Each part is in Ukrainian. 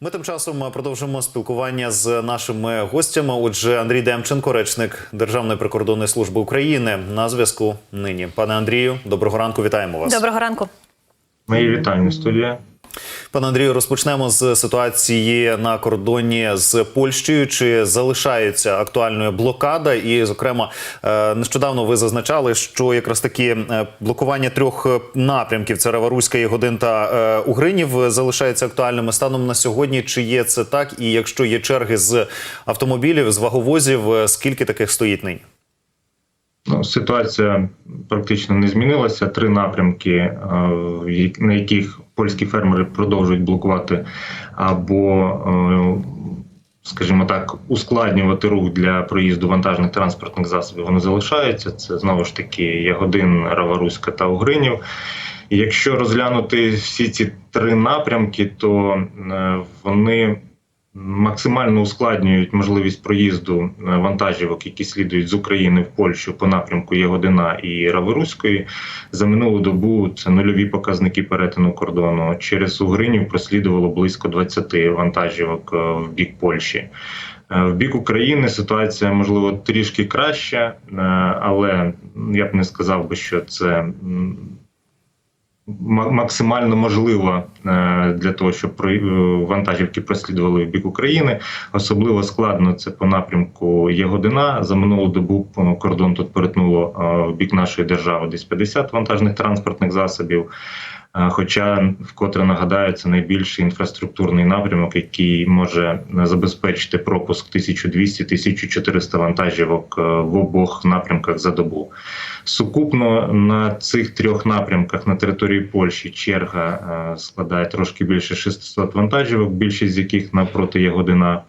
Ми тим часом продовжимо спілкування з нашими гостями. Отже, Андрій Демченко, речник Державної прикордонної служби України, на зв'язку нині. Пане Андрію, доброго ранку, вітаємо вас. Доброго ранку. Мої вітання, студія. Пане Андрію, розпочнемо з ситуації на кордоні з Польщею. Чи залишається актуальною блокада? І, зокрема, е, нещодавно ви зазначали, що якраз таки е, блокування трьох напрямків це Раваруська, Ягодин та е, Угринів залишається актуальними станом на сьогодні. Чи є це так? І якщо є черги з автомобілів, з ваговозів, е, скільки таких стоїть нині? Ну, ситуація практично не змінилася. Три напрямки, е, на яких польські фермери продовжують блокувати або, е, скажімо так, ускладнювати рух для проїзду вантажних транспортних засобів. Вони залишаються. Це знову ж таки Ягодин, Раваруська та Угринів. Якщо розглянути всі ці три напрямки, то е, вони максимально ускладнюють можливість проїзду е, вантажівок, які слідують з України в Польщу по напрямку Ягодина і Раворуської. За минулу добу це нульові показники перетину кордону. Через Угринів прослідувало близько 20 вантажівок е, в бік Польщі. Е, В бік України ситуація можливо трішки краща, але я б не сказав би, що це максимально можливо е, для того, щоб е, вантажівки прослідували в бік України. Особливо складно це по напрямку Єгодина. За минулу добу кордон тут перетнуло е, в бік нашої держави десь 50 вантажних транспортних засобів. Хоча, вкотре нагадаю, це найбільший інфраструктурний напрямок, який може забезпечити пропуск 1200-1400 вантажівок е, в обох напрямках за добу. Сукупно на цих трьох напрямках на території Польщі черга е, складає трошки більше 600 вантажівок, більшість з яких навпроти Ягодина.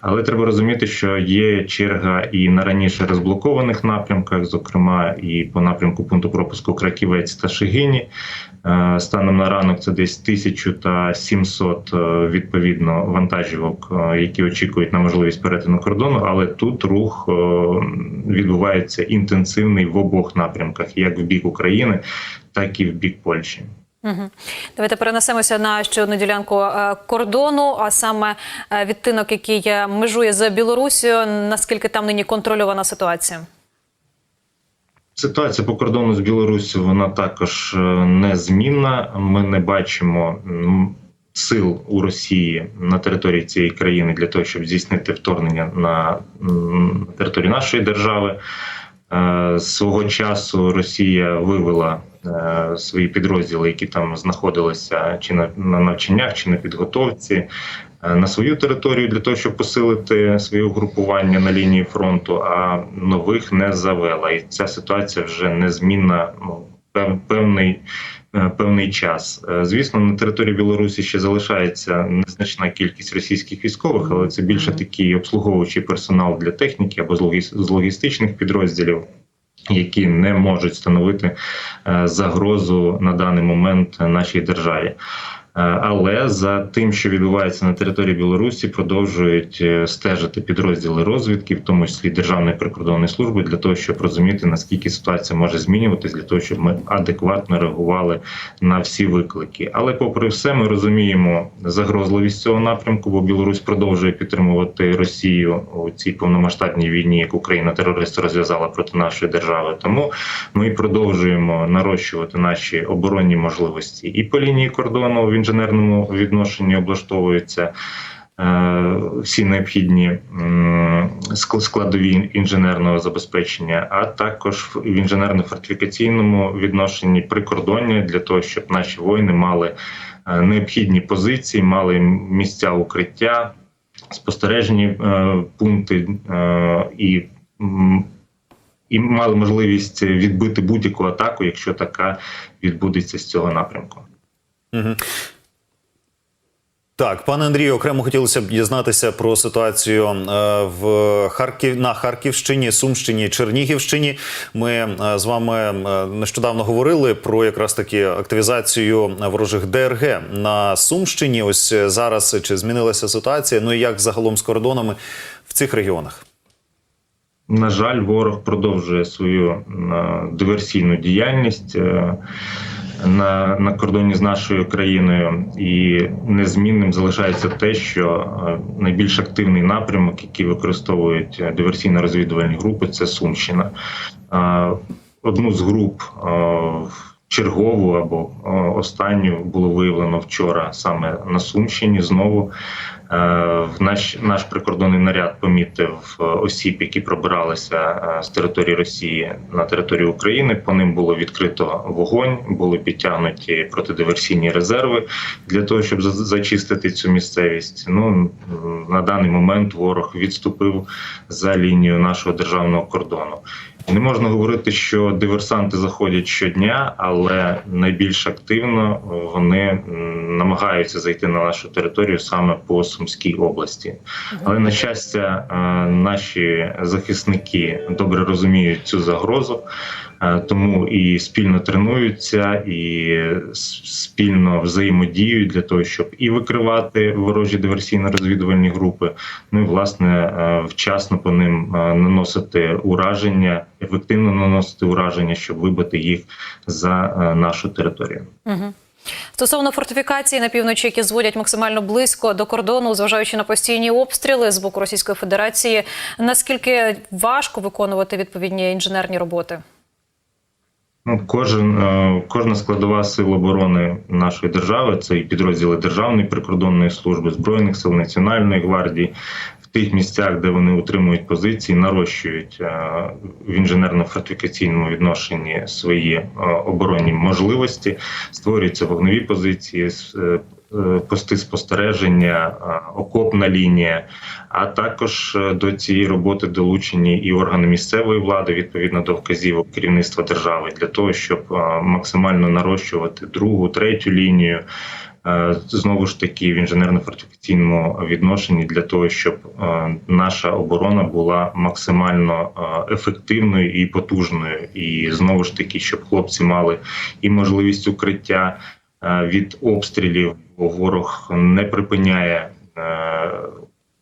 Але треба розуміти, що є черга і на раніше розблокованих напрямках, зокрема і по напрямку пункту пропуску Краківець та Шигині. Е, Станом на ранок це десь 1000 та 700 е, відповідно вантажівок, е, які очікують на можливість перетину кордону. Але тут рух відбувається інтенсивний в обох напрямках, як в бік України, так і в бік Польщі. Угу. Давайте перенесемося на ще одну ділянку е, кордону, а саме е, відтинок, який е, межує з Білорусією. Наскільки там нині контрольована ситуація? Ситуація по кордону з Білоруссю вона також незмінна. Ми не бачимо сил у Росії на території цієї країни для того, щоб здійснити вторгнення на м, територію нашої держави. Свого часу Росія вивела свої підрозділи, які там знаходилися чи на, на навчаннях, чи на підготовці, е, на свою територію для того, щоб посилити своє угрупування на лінії фронту, а нових не завела. І ця ситуація вже незмінна ну, певний. е, Певний час, Е, звісно, на території Білорусі ще залишається незначна кількість російських військових, але це більше такий обслуговуючий персонал для техніки або з логістичних підрозділів, які не можуть становити е, загрозу на даний момент нашій державі. Е, Але за тим, що відбувається на території Білорусі, продовжують е, стежити підрозділи розвідки, в тому числі Державної прикордонної служби, для того, щоб розуміти наскільки ситуація може змінюватись, для того, щоб ми адекватно реагували на всі виклики. Але, попри все, ми розуміємо загрозливість цього напрямку, бо Білорусь продовжує підтримувати Росію у цій повномасштабній війні, яку Україна терорист розв'язала проти нашої держави. Тому ми продовжуємо нарощувати наші оборонні можливості і по лінії кордону в інженерному відношенні облаштовуються. е, Всі необхідні складові інженерного забезпечення, а також в інженерно-фортифікаційному відношенні прикордоння для того, щоб наші воїни мали е, необхідні позиції, мали місця укриття, спостережні е, пункти і і мали можливість відбити будь-яку атаку, якщо така відбудеться з цього напрямку. Так, пане Андрію, окремо хотілося б дізнатися про ситуацію е, в Харків на Харківщині, Сумщині, Чернігівщині. Ми е, з вами е, нещодавно говорили про якраз таки активізацію ворожих ДРГ на Сумщині. Ось зараз чи змінилася ситуація? Ну і як загалом з кордонами в цих регіонах? На жаль, ворог продовжує свою диверсійну діяльність. На, на кордоні з нашою країною, і незмінним залишається те, що е, найбільш активний напрямок, який використовують е, диверсійно-розвідувальні групи, це Сумщина. Е, Одну з груп чергову або е, останню було виявлено вчора саме на Сумщині. Знову Е, наш наш прикордонний наряд помітив е, осіб, які пробиралися з території Росії на територію України. По ним було відкрито вогонь, були підтягнуті протидиверсійні резерви для того, щоб за- зачистити цю місцевість. Ну на даний момент ворог відступив за лінію нашого державного кордону. Не можна говорити, що диверсанти заходять щодня, але найбільш активно вони намагаються зайти на нашу територію саме по Сумській області. Але на щастя, е, наші захисники добре розуміють цю загрозу, тому і спільно тренуються, і спільно взаємодіють для того, щоб і викривати ворожі диверсійно-розвідувальні групи, ну і власне е, вчасно по ним е, наносити ураження, ефективно наносити ураження, щоб вибити їх за е, нашу територію. Стосовно фортифікацій на півночі, які зводять максимально близько до кордону, зважаючи на постійні обстріли з боку Російської Федерації, наскільки важко виконувати відповідні інженерні роботи? Ну, кожен е, кожна складова сил оборони нашої держави це і підрозділи Державної прикордонної служби збройних сил Національної гвардії. В тих місцях, де вони утримують позиції, нарощують е, в інженерно-фортифікаційному відношенні свої е, оборонні можливості, створюються вогневі позиції, пости спостереження, е, окопна лінія. А також е, до цієї роботи долучені і органи місцевої влади відповідно до вказівок керівництва держави для того, щоб е, максимально нарощувати другу, третю лінію. е, Знову ж таки в інженерно-фортифікаційному відношенні для того, щоб е, наша оборона була максимально е, ефективною і потужною, і знову ж таки, щоб хлопці мали і можливість укриття е, від обстрілів, ворог не припиняє е,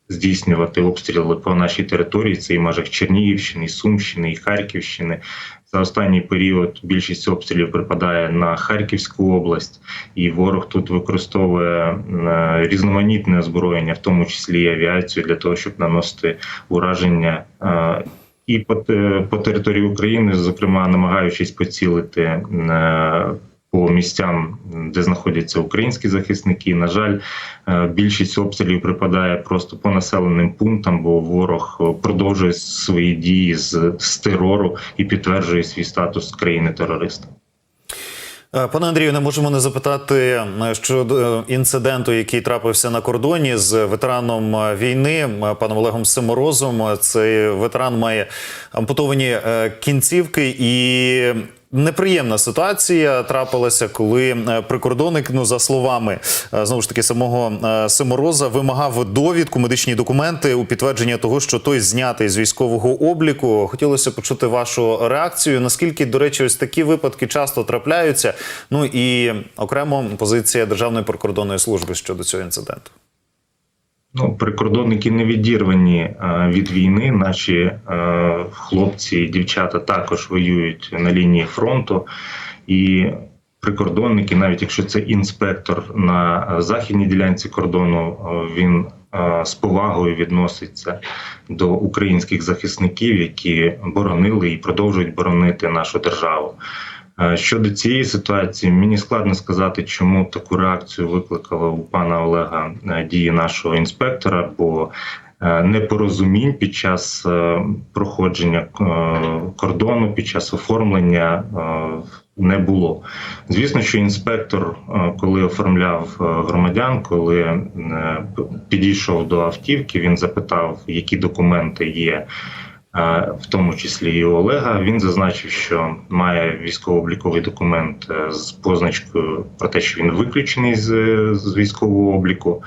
здійснювати обстріли по нашій території. Це і межах Чернігівщини, і Сумщини, і Харківщини. За останній період більшість обстрілів припадає на Харківську область, і ворог тут використовує е, різноманітне озброєння, в тому числі і авіацію, для того, щоб наносити ураження. е, І по, по території України, зокрема, намагаючись поцілити по місцям, де знаходяться українські захисники. На жаль, е, більшість обстрілів припадає просто по населеним пунктам, бо ворог продовжує свої дії з, з терору і підтверджує свій статус країни терориста. Е, Пане Андрію, не можемо не запитати е, щодо інциденту, який трапився на кордоні з ветераном війни паном Олегом Симорозом. Цей ветеран має ампутовані кінцівки і. Неприємна ситуація трапилася, коли е, прикордонник, ну за словами е, знову ж таки самого е, Симороза, вимагав довідку, медичні документи у підтвердження того, що той знятий з військового обліку. Хотілося почути вашу реакцію. Наскільки, до речі, ось такі випадки часто трапляються? Ну і окремо позиція Державної прикордонної служби щодо цього інциденту. Ну, прикордонники не відірвані е, від війни. Наші е, хлопці і дівчата також воюють на лінії фронту. І прикордонники, навіть якщо це інспектор на е, західній ділянці кордону, він з повагою відноситься до українських захисників, які боронили і продовжують боронити нашу державу. Е, Щодо цієї ситуації, мені складно сказати, чому таку реакцію викликала у пана Олега е, дії нашого інспектора, бо е, непорозумінь під час проходження кордону, під час оформлення не було. Звісно, що інспектор, коли оформляв громадян, коли підійшов до автівки, він запитав, які документи є. В тому числі і Олега він зазначив, що має військово-обліковий документ е, з позначкою про те, що він виключений з, з військового обліку.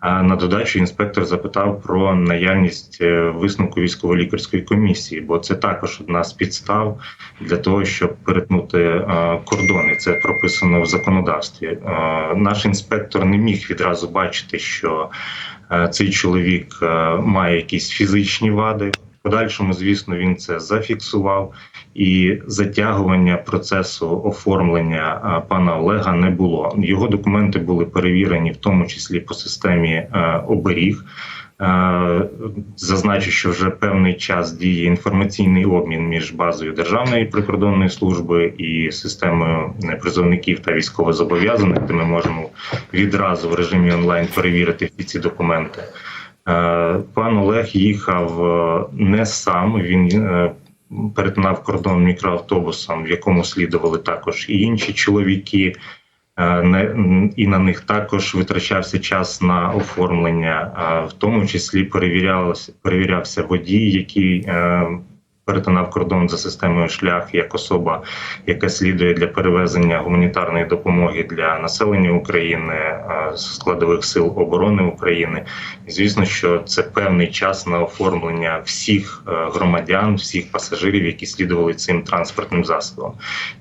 А на додачу інспектор запитав про наявність е, висновку військово-лікарської комісії, бо це також одна з підстав для того, щоб перетнути е, кордони. Це прописано в законодавстві. Наш інспектор не міг відразу бачити, що цей чоловік має якісь фізичні вади. Подальшому, звісно, він це зафіксував, і затягування процесу оформлення пана Олега не було. Його документи були перевірені, в тому числі по системі оберіг. Зазначу, що вже певний час діє інформаційний обмін між базою Державної прикордонної служби і системою е, призовників та військовозобов'язаних, де ми можемо відразу в режимі онлайн перевірити всі ці документи. Е, Пан Олег їхав е, не сам. Він е, перетинав кордон мікроавтобусом, в якому слідували також і інші чоловіки. І на них також витрачався час на оформлення, в тому числі перевірявся водій, який перетинав кордон за системою шлях як особа, яка слідує для перевезення гуманітарної допомоги для населення України, е, складових сил оборони України. І звісно, що це певний час на оформлення всіх е, громадян, всіх пасажирів, які слідували цим транспортним засобом.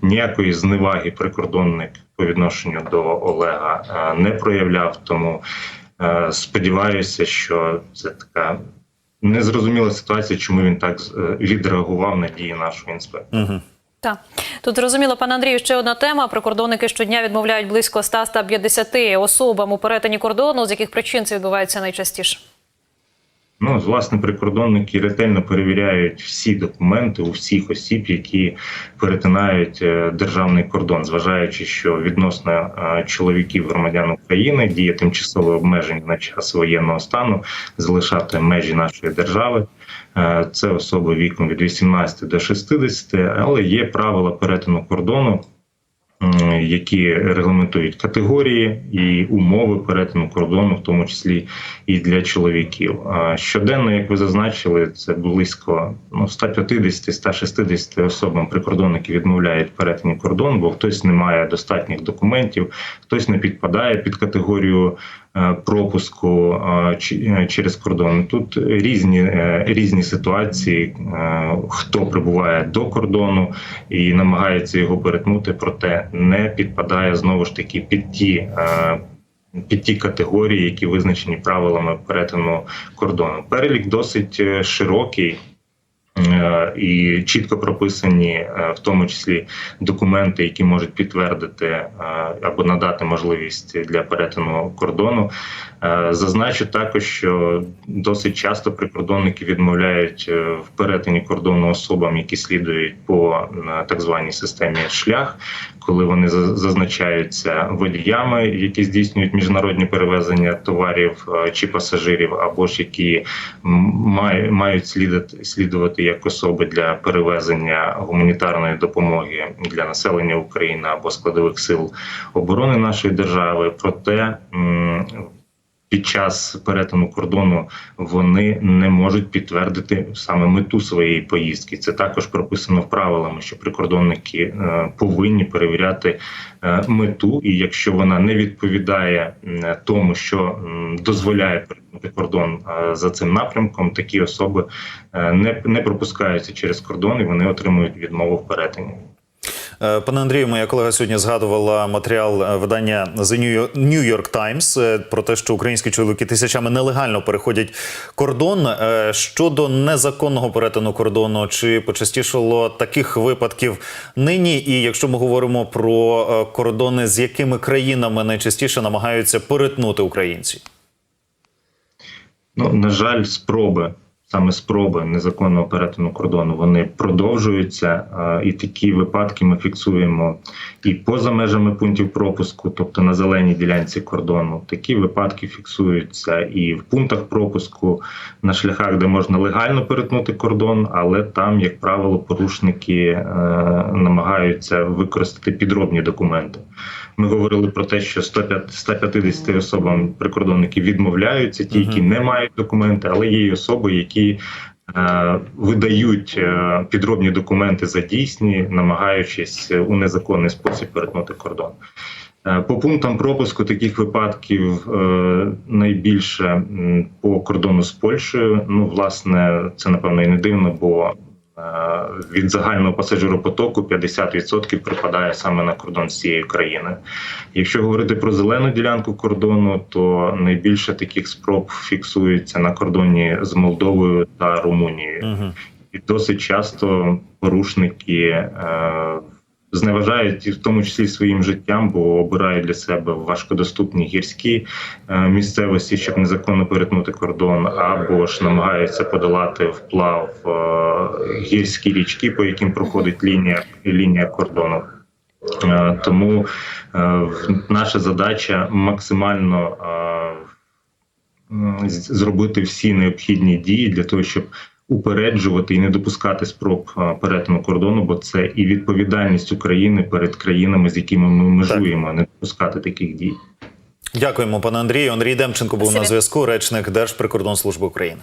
Ніякої зневаги прикордонник по відношенню до Олега е, не проявляв. Тому сподіваюся, що це така незрозуміла ситуація, чому він так е, відреагував на дії нашого інспектора. Угу. Так, тут зрозуміло, пане Андрію, ще одна тема. Прикордонники щодня відмовляють близько 100-150 особам у перетині кордону. З яких причин це відбувається найчастіше? Ну, власне, прикордонники ретельно перевіряють всі документи у всіх осіб, які перетинають е, державний кордон, зважаючи, що відносно е, чоловіків громадян України діє тимчасове обмеження на час воєнного стану залишати межі нашої держави. Е, Це особи віком від 18 до 60, але є правила перетину кордону. Які регламентують категорії і умови перетину кордону, в тому числі і для чоловіків. Щоденно, як ви зазначили, це близько ну, 150-160 особам прикордонники відмовляють перетині кордон, бо хтось не має достатніх документів, хтось не підпадає під категорію пропуску е, е, через кордон. Тут різні, е, різні ситуації, е, хто прибуває до кордону і намагається його перетнути, проте не підпадає знову ж таки під ті. е, під ті категорії, які визначені правилами перетину кордону. Перелік досить е, широкий. Е, І чітко прописані, е, в тому числі документи, які можуть підтвердити е, або надати можливість для перетину кордону. Зазначу також, що досить часто прикордонники відмовляють в перетині кордону особам, які слідують по так званій системі шлях, коли вони за- зазначаються водіями, які здійснюють міжнародні перевезення товарів чи пасажирів, або ж які мають слідувати, слідувати як особи для перевезення гуманітарної допомоги для населення України або складових сил оборони нашої держави. Проте під час перетину кордону вони не можуть підтвердити саме мету своєї поїздки. Це також прописано в правилами, що прикордонники е, повинні перевіряти е, мету, і якщо вона не відповідає м, тому, що дозволяє перетнути кордон е, за цим напрямком, такі особи е, не, не пропускаються через кордон і вони отримують відмову в перетині. Е, Пане Андрію, моя колега сьогодні згадувала матеріал е, видання The New York- Times е, про те, що українські чоловіки тисячами нелегально переходять кордон. Щодо незаконного перетину кордону, чи почастішало таких випадків нині? І якщо ми говоримо про кордони, з якими країнами найчастіше намагаються перетнути українці? Ну, на жаль, спроби, саме спроби незаконного перетину кордону, вони продовжуються, е, і такі випадки ми фіксуємо і поза межами пунктів пропуску, тобто на зеленій ділянці кордону. Такі випадки фіксуються і в пунктах пропуску на шляхах, де можна легально перетнути кордон, але там, як правило, порушники е, намагаються використати підробні документи. Ми говорили про те, що 105 150 особам прикордонники відмовляються, ті, які не мають документи, але є й особи, які е, видають е, підробні документи за дійсні, намагаючись е, у незаконний спосіб перетнути кордон. По пунктам пропуску таких випадків найбільше по кордону з Польщею. Ну, власне, це напевно і не дивно, бо від загального пасажиропотоку 50% припадає саме на кордон з країни. Якщо говорити про зелену ділянку кордону, то найбільше таких спроб фіксується на кордоні з Молдовою та Румунією. Угу. І досить часто порушники е, зневажають і в тому числі своїм життям, бо обирають для себе важкодоступні гірські е, місцевості, щоб незаконно перетнути кордон, або ж намагаються подолати вплав е, гірські річки, по яким проходить лінія лінія кордону. Е, Тому е, наша задача максимально е, зробити всі необхідні дії для того, щоб упереджувати і не допускати спроб перетину кордону, бо це і відповідальність України перед країнами, з якими ми межуємо, не допускати таких дій. Дякуємо, пане Андрію. Андрій Демченко був Спасибо. на зв'язку, речник Держприкордонслужби України.